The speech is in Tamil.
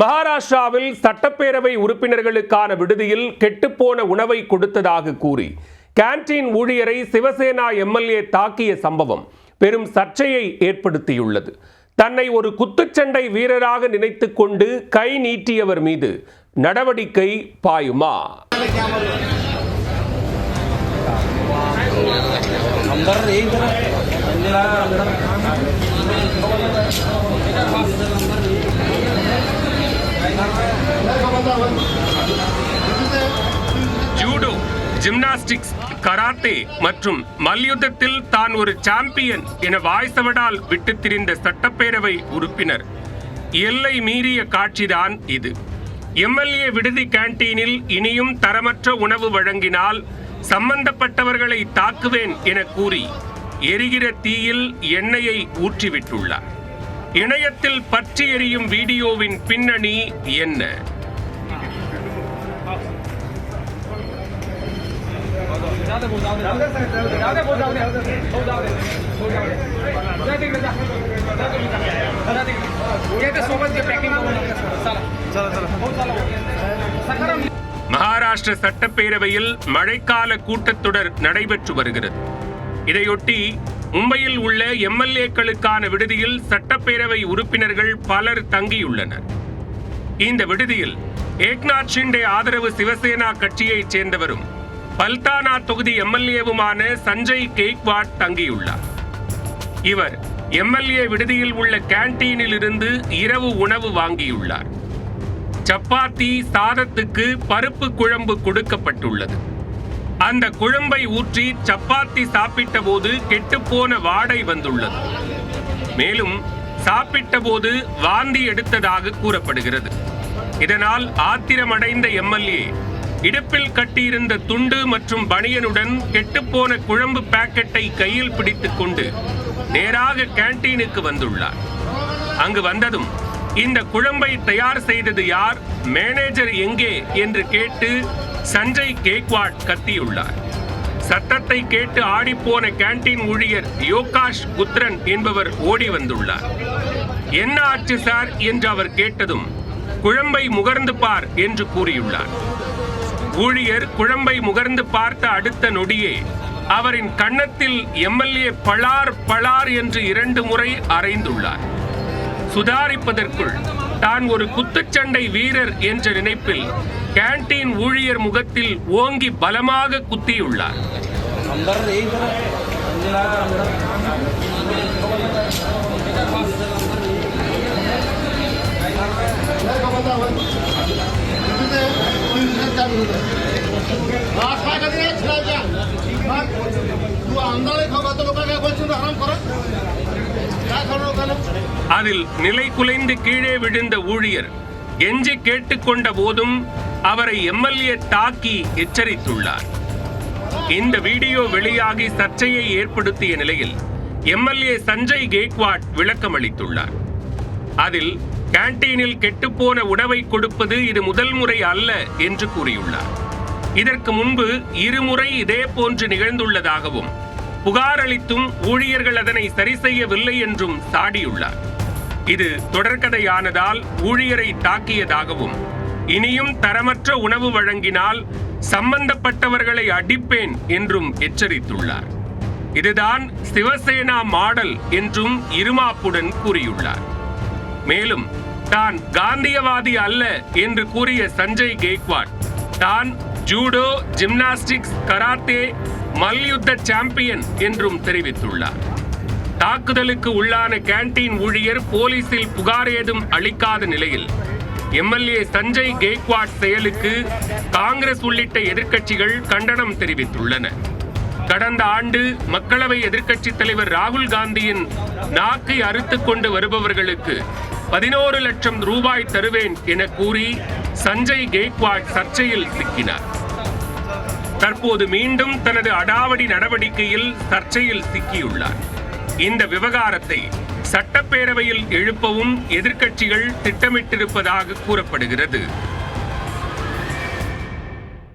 மகாராஷ்டிராவில் சட்டப்பேரவை உறுப்பினர்களுக்கான விடுதியில் கெட்டுப்போன உணவை கொடுத்ததாக கூறி கேன்டீன் ஊழியரை சிவசேனா எம்எல்ஏ தாக்கிய சம்பவம் பெரும் சர்ச்சையை ஏற்படுத்தியுள்ளது. தன்னை ஒரு குத்துச்சண்டை வீரராக நினைத்து கொண்டு கை நீட்டியவர் மீது நடவடிக்கை பாயுமா? நம்பர் ஜூடோ ஜிம்னாஸ்டிக்ஸ் கராத்தே மற்றும் மல்யுத்தத்தில் தான் ஒரு சாம்பியன் என வாய்சவடால் விட்டுத் திரிந்த சட்டப்பேரவை உறுப்பினர். எல்லை மீறிய காட்சிதான் இது. எம்எல்ஏ விடுதி கேண்டீனில் இனியும் தரமற்ற உணவு வழங்கினால் சம்பந்தப்பட்டவர்களை தாக்குவேன் என கூறி எரிகிற தீயில் எண்ணெயை ஊற்றிவிட்டுள்ளார். இணையத்தில் பற்றி எரியும் வீடியோவின் பின்னணி என்ன? மகாராஷ்டிர சட்டப்பேரவையில் மழைக்கால கூட்டத்தொடர் நடைபெற்று வருகிறது. இதையொட்டி மும்பையில் உள்ள எம்எல்ஏக்களுக்கான விடுதியில் சட்டப்பேரவை உறுப்பினர்கள் பலர் தங்கியுள்ளனர். இந்த விடுதியில் ஏக்நாத் ஷிண்டே ஆதரவு சிவசேனா கட்சியைச் சேர்ந்தவரும் பல்தானா தொகுதி எம்எல்ஏவுமான சஞ்சய் கெய்க்வாட் தங்கியுள்ளார். இவர் எம்எல்ஏ விடுதியில் உள்ள கேன்டீனில் இருந்து இரவு உணவு வாங்கியுள்ளார். சப்பாத்தி சாதத்துக்கு பருப்பு குழம்பு கொடுக்கப்பட்டுள்ளது. அந்த குழம்பை ஊற்றி சப்பாத்தி சாப்பிட்ட போது கெட்டுப்போன வாடை வந்துள்ளது. மேலும் சாப்பிட்ட போது வாந்தி எடுத்ததாக கூறப்படுகிறது. இதனால் ஆத்திரமடைந்த எம்எல்ஏ இடுப்பில் கட்டியிருந்த துண்டு மற்றும் பனியனுடன் கெட்டுப்போன குழம்பு பாக்கெட்டை கையில் பிடித்துக் கொண்டு நேராக கேண்டீனுக்கு வந்துள்ளார். அங்கு வந்ததும் இந்த குழம்பை தயார் செய்தது யார் மேனேஜர் எங்கே என்று கேட்டு சஞ்சய் கேக்வாட் கத்தியுள்ளார். சத்தத்தை கேட்டு ஆடிப்போன கேண்டீன் ஊழியர் யோகாஷ் புத்ரன் என்பவர் ஓடி வந்துள்ளார். என்ன ஆச்சு சார்? என்று அவர் கேட்டதும் குழம்பை முகர்ந்து பார் என்று கூறியுள்ளார். ஊழியர் குழம்பை முகர்ந்து பார்த்த அடுத்த நொடியே அவரின் கன்னத்தில் எம்எல்ஏ பளார் பளார் என்று இரண்டு முறை அறைந்துள்ளார் சுதாரிப்பதற்குள் தான் ஒரு குத்துச்சண்டை வீரர் என்ற நினைப்பில் கேண்டீன் ஊழியர் முகத்தில் ஓங்கி பலமாக குத்தியுள்ளார். அதில் நிலை குலைந்து கீழே விழுந்த ஊழியர் எஞ்சி கேட்டுக்கொண்ட போதும் அவரை எம்எல்ஏ தாக்கி எச்சரித்துள்ளார். இந்த வீடியோ வெளியாகி சர்ச்சையை ஏற்படுத்திய நிலையில் எம்எல்ஏ சஞ்சய் கேக்வாட் விளக்கம் அளித்துள்ளார் அதில் கேண்டீனில் கெட்டுப்போன உணவை கொடுப்பது இது முதல் முறை அல்ல என்று கூறியுள்ளார். இதற்கு முன்பு இருமுறை இதே போன்று நிகழ்ந்துள்ளதாகவும் புகார் அளித்தும் ஊழியர்கள் அதனை சரி செய்யவில்லை என்றும் சாடியுள்ளார். இது தொடர்கதையானதால் ஊழியரை தாக்கியதாகவும் இனியும் தரமற்ற உணவு வழங்கினால் சம்பந்தப்பட்டவர்களை அடிப்பேன் என்றும் எச்சரித்துள்ளார். இதுதான் சிவசேனா மாடல் என்றும் இருமாப்புடன் கூறியுள்ளார். மேலும் தான் காந்தியவாதி அல்ல என்று கூறிய சஞ்சய் கேக்வாட் தான் ஜூடோ ஜிம்னாஸ்டிக்ஸ் கராத்தே மல்யுத்த சாம்பியன் என்றும் தெரிவித்துள்ளார். தாக்குதலுக்கு உள்ளான கேண்டீன் ஊழியர் போலீசில் புகார் ஏதும் அளிக்காத நிலையில் எம்எல்ஏ சஞ்சய் கேக்வாட் செயலுக்கு காங்கிரஸ் உள்ளிட்ட எதிர்க்கட்சிகள் கண்டனம் தெரிவித்துள்ளன. கடந்த ஆண்டு மக்களவை எதிர்க்கட்சித் தலைவர் ராகுல் காந்தியின் நாக்கை அறுத்து கொண்டு வருபவர்களுக்கு பதினோரு லட்சம் ரூபாய் தருவேன் என கூறி சஞ்சய் கேக்வாட் சர்ச்சையில் சிக்கினார். தற்போது மீண்டும் தனது அடாவடி நடவடிக்கையில் சர்ச்சையில் சிக்கியுள்ளார். இந்த விவகாரத்தை சட்டப்பேரவையில் எழுப்பவும் எதிர்க்கட்சிகள் திட்டமிட்டிருப்பதாக கூறப்படுகிறது.